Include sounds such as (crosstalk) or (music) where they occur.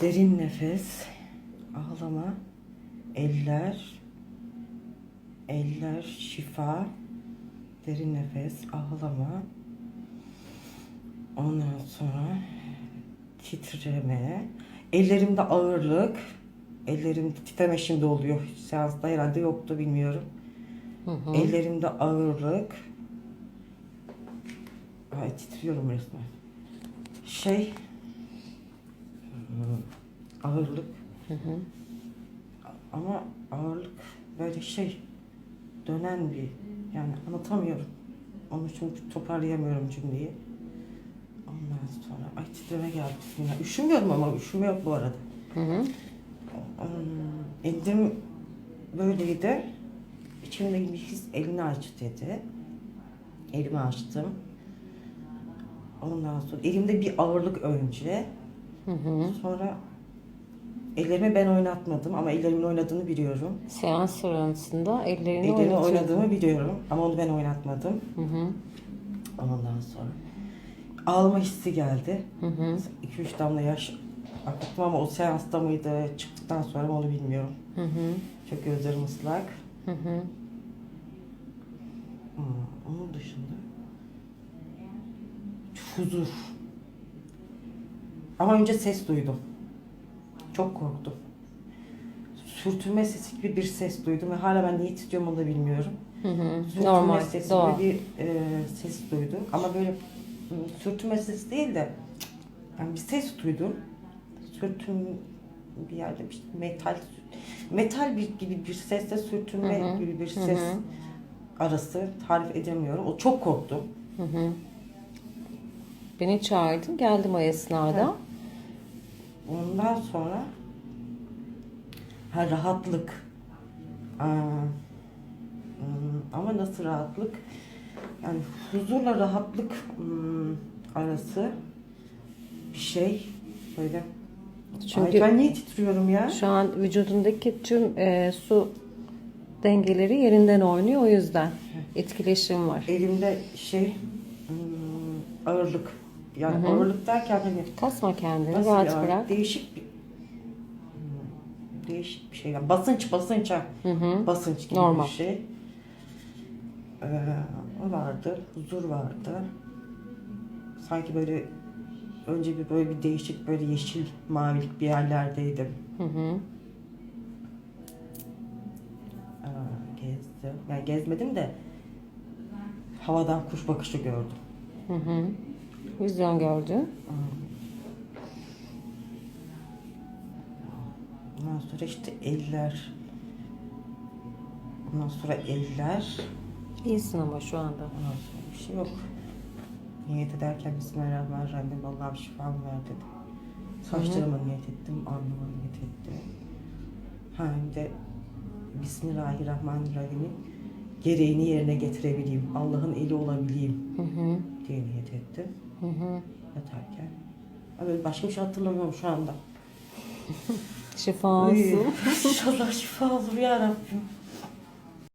Derin nefes, ağlama, eller, eller şifa, derin nefes, ağlama. Ondan sonra titreme, ellerimde ağırlık, ellerim titreme şimdi oluyor. Seansta herhalde yoktu bilmiyorum. Hı hı. Ellerimde ağırlık. Ay titriyorum resmen. Şey ağırlık Hı hı. ama ağırlık böyle şey dönen bir yani anlatamıyorum. Onun için toparlayamıyorum cümleyi. Ondan sonra ay titreme geldi bismillah. Üşümüyorum ama üşüme yok bu arada. Hı hı. Elim böyleydi. İçimde bir his elini aç dedi. Elimi açtım. Ondan sonra elimde bir ağırlık önce. Hı hı. Sonra ellerimi ben oynatmadım ama ellerimin oynadığını biliyorum. Seans sırasında ellerini oynatıyordun. oynadığımı biliyorum ama onu ben oynatmadım. Hı hı. Ondan sonra ağlama hissi geldi. Hı hı. 2-3 damla yaş akıttım ama o seansta mıydı, çıktıktan sonra mı onu bilmiyorum. Hı hı. Çok gözlerim ıslak. Hı hı. Hmm, onun dışında huzur. Ama önce ses duydum. Çok korktum. Sürtünme sesi gibi bir ses duydum ve hala ben niye titriyorum onu da bilmiyorum. Hı hı. Sürtünme Normal, sesi doğal. gibi bir e, ses duydum. Ama böyle sürtünme sesi değil de yani bir ses duydum. Sürtün bir yerde bir metal metal bir gibi bir sesle sürtünme Hı hı. gibi bir Hı ses hı. arası tarif edemiyorum. O çok korktum. Hı hı. Beni çağırdın. Geldim o esnada. Ondan sonra ha rahatlık. Aa, hmm, ama nasıl rahatlık? Yani huzurla rahatlık hmm, arası bir şey böyle. Çünkü Ay ben niye titriyorum ya? şu an vücudundaki tüm e, su dengeleri yerinden oynuyor. O yüzden etkileşim var. Elimde şey hmm, ağırlık. Yani Hı hı. ağırlık derken hani Kasma kendini. Nasıl rahat ya? bırak. Değişik bir Hmm, değişik bir şey. Yani basınç basınç ha. Hı hı. Basınç gibi Normal. bir şey. Ee, o vardı. Huzur vardı. Sanki böyle önce bir böyle bir değişik böyle yeşil mavilik bir yerlerdeydim. Hı hı. Gezdim. Yani gezmedim de havadan kuş bakışı gördüm. Hı hı. Vizyon gördün. Ondan sonra işte eller. Ondan sonra eller. İyisin ama şu anda. Ondan sonra bir şey yok. Niyet ederken Bismillahirrahmanirrahim. Allah'ım şifamı ver dedim. Saçlarıma niyet ettim, alnıma niyet ettim. Ha hem de Bismillahirrahmanirrahim'in gereğini yerine getirebileyim. Allah'ın eli olabileyim Hı hı. diye niyet ettim Hı hı. yatarken. Böyle başka bir şey hatırlamıyorum şu anda. (laughs) Şifa olsun. İnşallah şifa olur ya Rabbim.